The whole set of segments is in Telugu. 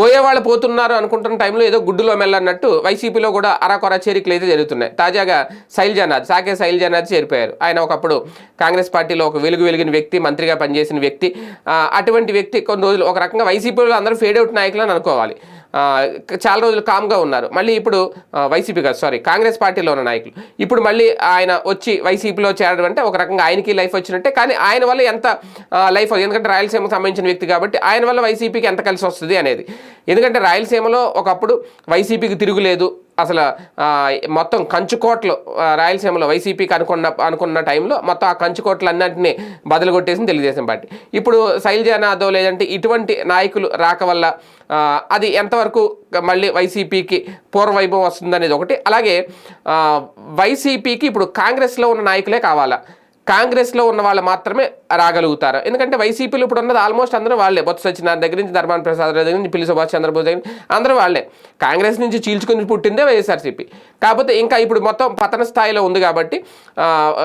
పోయేవాళ్ళు పోతున్నారు అనుకుంటున్న టైంలో ఏదో గుడ్డులో మెల్లన్నట్టు వైసీపీలో కూడా అరాకొరా చేరికలు అయితే జరుగుతున్నాయి. తాజాగా శైల్జానాథ్ సాకే శైల్జానాథ్ చేరిపోయారు. ఆయన ఒకప్పుడు కాంగ్రెస్ పార్టీలో ఒక వెలుగు వెలిగిన వ్యక్తి మంత్రిగా పనిచేసిన వ్యక్తి. అటువంటి వ్యక్తి కొన్ని రోజులు ఒక రకంగా వైసీపీలో అందరూ ఫేడ్ అవుట్ నాయకులు అనుకోవాలి. చాలా రోజులు కామ్గా ఉన్నారు. మళ్ళీ ఇప్పుడు వైసీపీ కాదు సారీ కాంగ్రెస్ పార్టీలో ఉన్న నాయకులు. ఇప్పుడు మళ్ళీ ఆయన వచ్చి వైసీపీలో చేరడం అంటే ఒక రకంగా ఆయనకి లైఫ్ వచ్చినట్టే. కానీ ఆయన వల్ల ఎంత లైఫ్ ఎందుకంటే రాయలసీమకు సంబంధించిన వ్యక్తి కాబట్టి ఆయన వల్ల వైసీపీకి ఎంత కలిసి వస్తుంది అనేది. ఎందుకంటే రాయలసీమలో ఒకప్పుడు వైసీపీకి తిరుగులేదు. అసలు మొత్తం కంచుకోట్లు రాయలసీమలో వైసీపీకి అనుకున్న అనుకున్న టైంలో మొత్తం ఆ కంచుకోట్లన్నింటినీ బదులు కొట్టేసింది తెలుగుదేశం పార్టీ. ఇప్పుడు శైలజానాథో లేదంటే ఇటువంటి నాయకులు రాక వల్ల అది ఎంతవరకు మళ్ళీ వైసీపీకి పూర్వవైభవం వస్తుందనేది ఒకటి. అలాగే వైసీపీకి ఇప్పుడు కాంగ్రెస్లో ఉన్న నాయకులే కావాలా? కాంగ్రెస్లో ఉన్న వాళ్ళు మాత్రమే రాగలుగుతారు. ఎందుకంటే వైసీపీలో ఇప్పుడు ఉన్నది ఆల్మోస్ట్ అందరూ వాళ్ళే. బొత్స సత్యనారాయణ దగ్గర నుంచి ధర్మాన ప్రసాద్ రావు దగ్గర నుంచి పిల్లి సుభాష్ చంద్రబోస్ దగ్గర అందరూ వాళ్ళే. కాంగ్రెస్ నుంచి చీల్చుకుని పుట్టిందే వైఎస్ఆర్సీపీ. కాకపోతే ఇంకా ఇప్పుడు మొత్తం పతన స్థాయిలో ఉంది కాబట్టి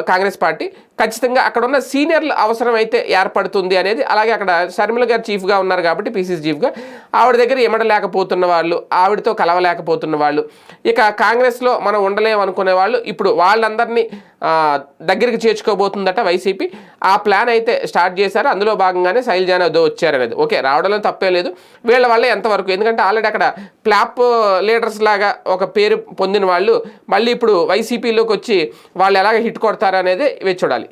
కాంగ్రెస్ పార్టీ ఖచ్చితంగా అక్కడ ఉన్న సీనియర్ల అవసరం అయితే ఏర్పడుతుంది అనేది అలాగే అక్కడ షర్మిల గారు చీఫ్గా ఉన్నారు కాబట్టి పీసీసీ చీఫ్గా ఆవిడ దగ్గర ఎమడలేకపోతున్న వాళ్ళు ఆవిడతో కలవలేకపోతున్న వాళ్ళు ఇక కాంగ్రెస్లో మనం ఉండలేము అనుకునే వాళ్ళు ఇప్పుడు వాళ్ళందరినీ దగ్గరికి చేర్చుకోబోతుందట వైసీపీ ఆ ప్లాన్ అయితే స్టార్ట్ చేశారు అందులో భాగంగానే శైలజాన దో వచ్చారనేది. ఓకే రావడంలో తప్పే లేదు వీళ్ళ వల్ల ఎంతవరకు ఎందుకంటే ఆల్రెడీ అక్కడ ప్లాప్ లీడర్స్ లాగా ఒక పేరు పొందిన వాళ్ళు మళ్ళీ ఇప్పుడు వైసీపీలోకి వచ్చి వాళ్ళు ఎలాగ హిట్ కొడతారనేది ఇవి వేచి చూడాలి.